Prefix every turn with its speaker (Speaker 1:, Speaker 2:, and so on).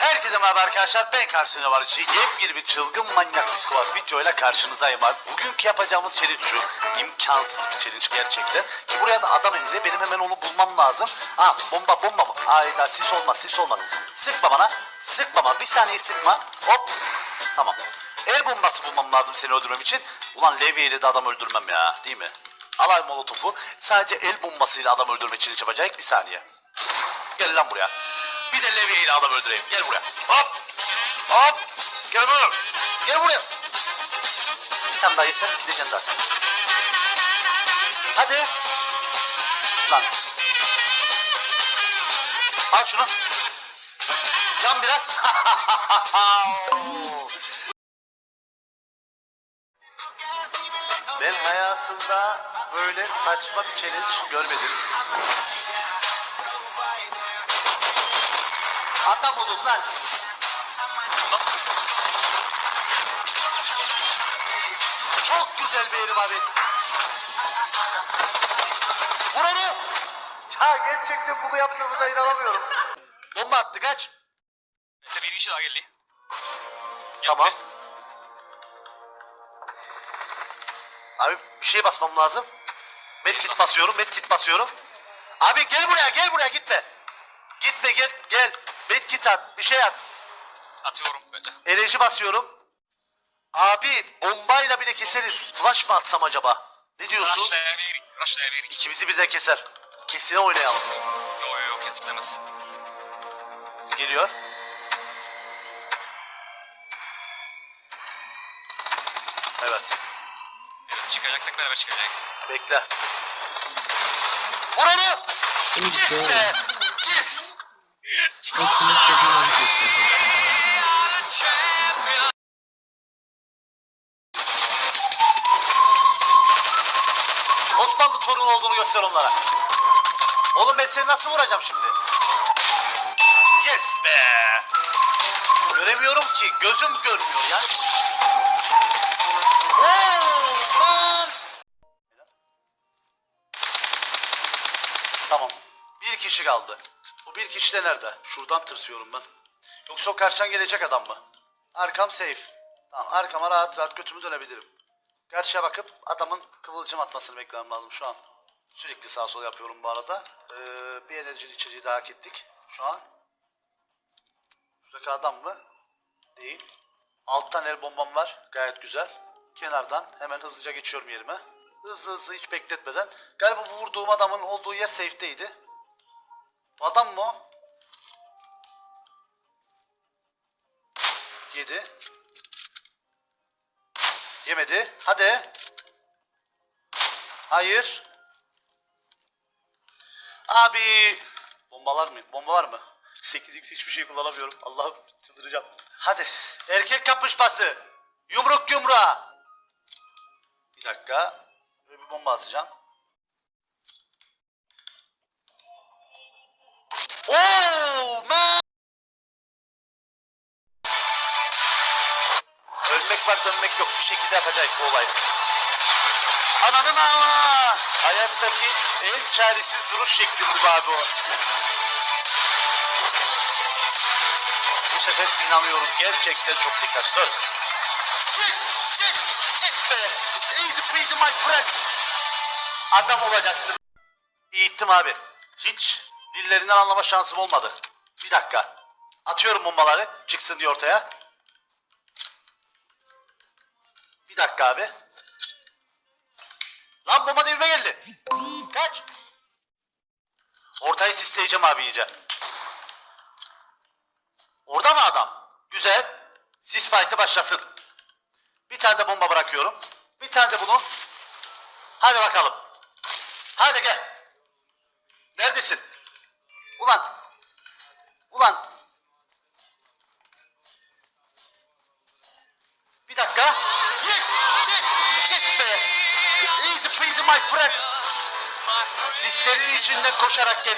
Speaker 1: Herkese merhaba arkadaşlar ben karşınızda var yepyeni bir çılgın manyak psikopat videoyla karşınızdayım abi. Bugünkü yapacağımız challenge şu imkansız bir challenge gerçekten ki buraya da adam elinde benim hemen onu bulmam lazım. Ha bomba bomba mı? Hayda sis olmaz sis olmaz. Sıkma bana sıkma bana bir saniye sıkma hop tamam. El bombası bulmam lazım seni öldürmem için. Ulan Levi ile de adam öldürmem ya değil mi? Alay molotofu sadece el bombasıyla adam öldürme için yapacak bir saniye. Gel lan buraya. Bir de Levi'ye ile adam öldüreyim. Gel buraya. Hop. Hop. Gel buraya. Gel buraya. Bir tane daha yesen gideceksin zaten. Hadi. Lan. Al şunu. Yan biraz. ben hayatımda böyle saçma bir challenge görmedim. Adam oldum lan. Çok güzel bir elim abi. Vur onu. Ya gerçekten bunu yaptığımıza inanamıyorum. Bomba attı kaç.
Speaker 2: Bekle bir kişi daha geldi.
Speaker 1: Tamam. Abi bir şey basmam lazım. Medkit basıyorum, medkit basıyorum. Abi gel buraya, gel buraya gitme. Gitme gel, gel. Medkit at, bir şey at.
Speaker 2: Atıyorum bekle.
Speaker 1: Enerji basıyorum. Abi bombayla bile keseriz. Flash mı atsam acaba? Ne diyorsun?
Speaker 2: Rushlayabilir. Rushlayabilir.
Speaker 1: İkimizi birden keser. Kesine oynayalım.
Speaker 2: Yo yo yo kesemez.
Speaker 1: Geliyor. Evet.
Speaker 2: Evet çıkacaksak beraber çıkacak.
Speaker 1: Bekle. Vur onu! Kes göster onlara. Oğlum ben seni nasıl vuracağım şimdi? Yes be! Göremiyorum ki. Gözüm görmüyor man! Tamam. Bir kişi kaldı. Bu bir kişi de nerede? Şuradan tırsıyorum ben. Yoksa o karşıdan gelecek adam mı? Arkam safe. Tamam arkama rahat rahat götümü dönebilirim. Karşıya bakıp adamın kıvılcım atmasını beklemem lazım şu an. Sürekli sağ sol yapıyorum bu arada. Ee, bir enerjili içeceği daha hak şu an. Şuradaki adam mı? Değil. Alttan el bombam var. Gayet güzel. Kenardan hemen hızlıca geçiyorum yerime. Hızlı hızlı hiç bekletmeden. Galiba vurduğum adamın olduğu yer safe'teydi. Bu adam mı o? Yedi. Yemedi. Hadi. Hayır. Abi. Bombalar mı? Bomba var mı? 8x hiçbir şey kullanamıyorum. Allah'ım çıldıracağım. Hadi. Erkek kapışması. Yumruk yumruğa. Bir dakika. Böyle bir bomba atacağım. Oh man. Ölmek var dönmek yok. Bir şekilde yapacak bu olay. Ananın ama. Hayattaki en çaresiz duruş şekli bu abi o. Bu sefer inanıyorum. Gerçekten çok dikkat. Söz. Yes, yes, yes be. Easy peasy my friend. Adam olacaksın. Eğittim abi. Hiç dillerinden anlama şansım olmadı. Bir dakika. Atıyorum bombaları. Çıksın diye ortaya. Bir dakika abi. Lan bomba dibime geldi. Kaç. Ortayı sisleyeceğim abi iyice. Orada mı adam? Güzel. Sis fight'ı başlasın. Bir tane de bomba bırakıyorum. Bir tane de bunu. Hadi bakalım. Hadi gel. Neredesin? Ulan. Ulan. My friend. Sislerin içinden koşarak gel.